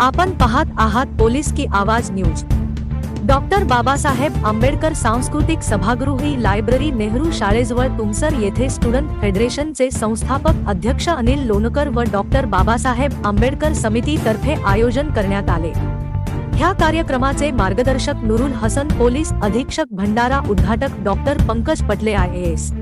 आपण पाहत आहात पोलीस की आवाज न्यूज. डॉक्टर बाबासाहेब आंबेडकर सांस्कृतिक सभागृही लायब्ररी नेहरू शाळेजवळ तुमसर येथे स्टुडंट फेडरेशनचे संस्थापक अध्यक्ष अनिल लोणकर व डॉक्टर बाबासाहेब आंबेडकर समितीतर्फे आयोजन करण्यात आले. ह्या कार्यक्रमाचे मार्गदर्शक नुरुल हसन पोलीस अधीक्षक भंडारा उद्घाटक doctor Pankaj Patle I S.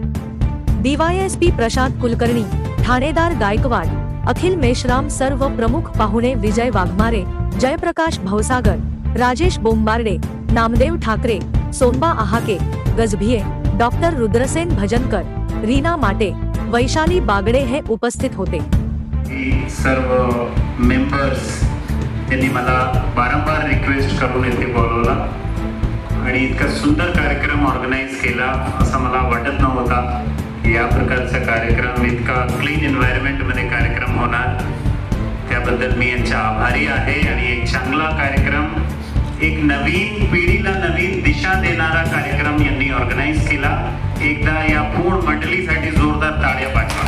DYSP Prashant Kulkarni ठाणेदार गायकवाड अखिल मेश्राम सर्व प्रमुख पाहुणे विजय वाघमारे जयप्रकाश भवसागर राजेश बोंबार्डे नामदेव ठाकरे सोनबा आहाके गजभिये डॉक्टर रुद्रसेन भजनकर रीना माटे वैशाली बागडे हे उपस्थित होते. सर्व मेंबर्स त्यांनी मला वारंवार रिक्वेस्ट करून येथे बोलवला आणि इतका सुंदर कार्यक्रम ऑर्गनाईज केला असं मला वाटत नव्हता. या प्रकारचा कार्यक्रम इतका क्लीन एन्व्हायरमेंटमध्ये कार्यक्रम होणार. त्याबद्दल मी यांच्या आभारी आहे आणि एक चांगला कार्यक्रम एक नवीन पिढीला नवीन दिशा देणारा कार्यक्रम यांनी ऑर्गनाईज केला. एकदा या पूर्ण मंडळीसाठी जोरदार ताड्या पाठवा.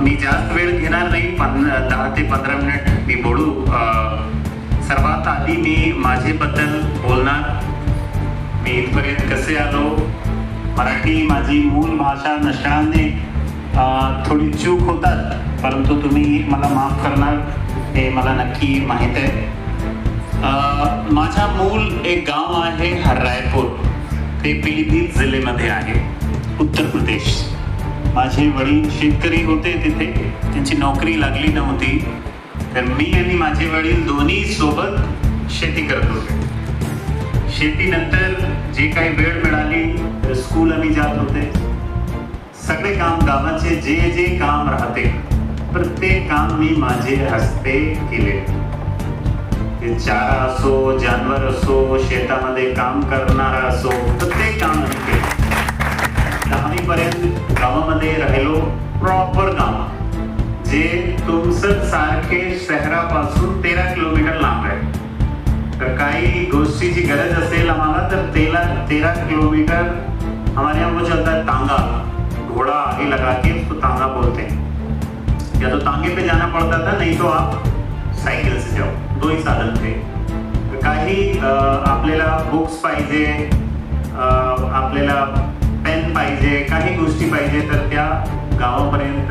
मी जास्त वेळ घेणार नाही पन दहा ते पंधरा मिनिट मी बोलू. सर्वात आधी मी माझेबद्दल बोलणार. मी इथपर्यंत कसे आलो? मराठी माझी मूल भाषा नसल्याने थोडी चूक होतात परंतु तुम्ही मला माफ करणार हे मला नक्की माहीत आहे. माझा मूल एक गाव आहे रायपूर ते पिलीभीत जिल्ह्यामध्ये आहे उत्तर प्रदेश. माझे वडील शेतकरी होते तिथे त्यांची नोकरी लागली नव्हती तर मी आणि माझे वडील दोन्ही सोबत शेती करत होते. शेतीनंतर जे काही वेळ मिळाली स्कूल आम्ही जात होते। सगळे काम गावाचे, जे जे काम राहते, प्रत्येक काम मी माझे हस्ते केले। चारा असो, जानवर असो, शेतामध्ये काम करणारा असो, प्रत्येक काम आम्ही केले। दहावी पर्यंत गावामध्ये राहिलो प्रॉपर गाव, जे तुमचं सारखे शहरापासून तेरा किलोमीटर लांब आहे। तर काही गोष्टीची गरज असेल मात्र तेरह तेरह किलोमीटर हमारे यहाँ वो चलता है तांगा। घोड़ा आगे लगा के उसको तांगा बोलते हैं। या तो तांगे पे जाना पड़ता था नहीं तो आप सायकल से जाओ। दो ही साधन थे। काही आपल्याला बुक्स पाहिजे आपल्याला पेन पाहिजे काही गोष्टी पाहिजे तर त्या गावापर्यंत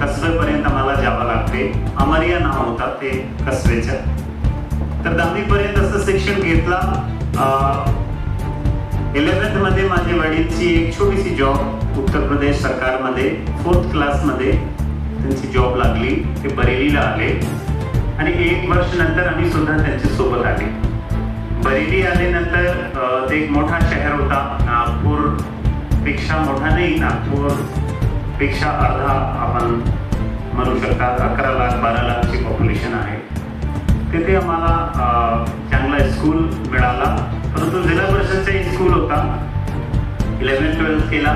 कसवेपर्यंत आम्हाला जावं लागते. अमरिया नाव होता ते कसबेच्या तर दहावीपर्यंत असं शिक्षण घेतला. इलेव्हन्थ माझ्या वडीलची एक छोटीशी जॉब उत्तर प्रदेश सरकारमध्ये फोर्थ क्लासमध्ये त्यांची जॉब लागली. ते बरेलीला आले. आणि एक वर्ष नंतर आम्ही सुद्धा त्यांच्यासोबत आले. बरेली आल्यानंतर ते एक मोठा शहर होता नागपूरपेक्षा मोठा नाही नागपूरपेक्षा अर्धा आपण म्हणू शकता अकरा लाख बारा लाखची पॉप्युलेशन आहे. तिथे आम्हाला चांगला स्कूल मिळाला. होता. इलेव्हन्थ ट्वेल्थ केला.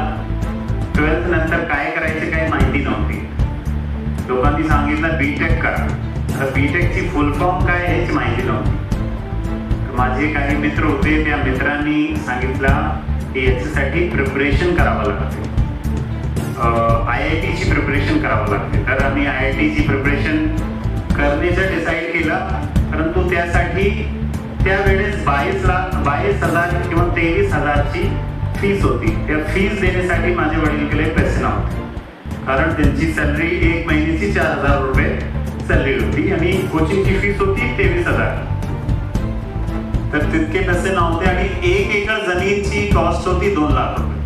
ट्वेल्थ नंतर काय करायचे काही माहिती नव्हती. लोकांनी सांगितलं बीटेक करा. आता बीटेकची फुल फॉर्म काय याची माहिती नव्हती. माझे काही मित्र होते त्या मित्रांनी सांगितलं की याच्यासाठी प्रिपरेशन करावं लागते. आय आय टीची प्रिपरेशन करावं लागते. तर आम्ही आय आय टीची प्रिपरेशन करण्याचं डिसाईड केला. परंतु त्यासाठी बावीस लाख बावीस हजार किंवा तेवीस हजारची फीस होती. त्या फीस देण्यासाठी माझे वडीलकडे पैसे नव्हते कारण त्यांची सॅलरी एक महिन्याची चार हजार रुपये सॅलरी होती आणि कोचिंगची फीस होती तेवीस हजार. तर तितके पैसे नव्हते आणि एक एकर जमीनची कॉस्ट होती दोन लाख रुपये.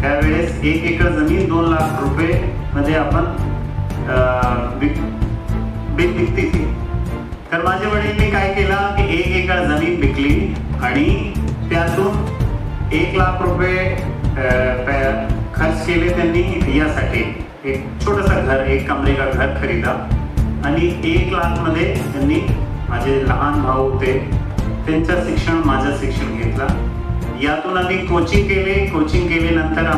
त्यावेळेस एक एकर जमीन दोन लाख रुपये मध्ये आपण जमीन आणि त्यातून एक लाख रुपये खर्च केले त्यांनी यासाठी. एक छोटंसं घर एक कमरे का घर खरीदा आणि एक लाखमध्ये त्यांनी माझे लहान भाऊ होते त्यांचं शिक्षण माझं शिक्षण घेतलं. यातून आम्ही कोचिंग केले. कोचिंग केल्यानंतर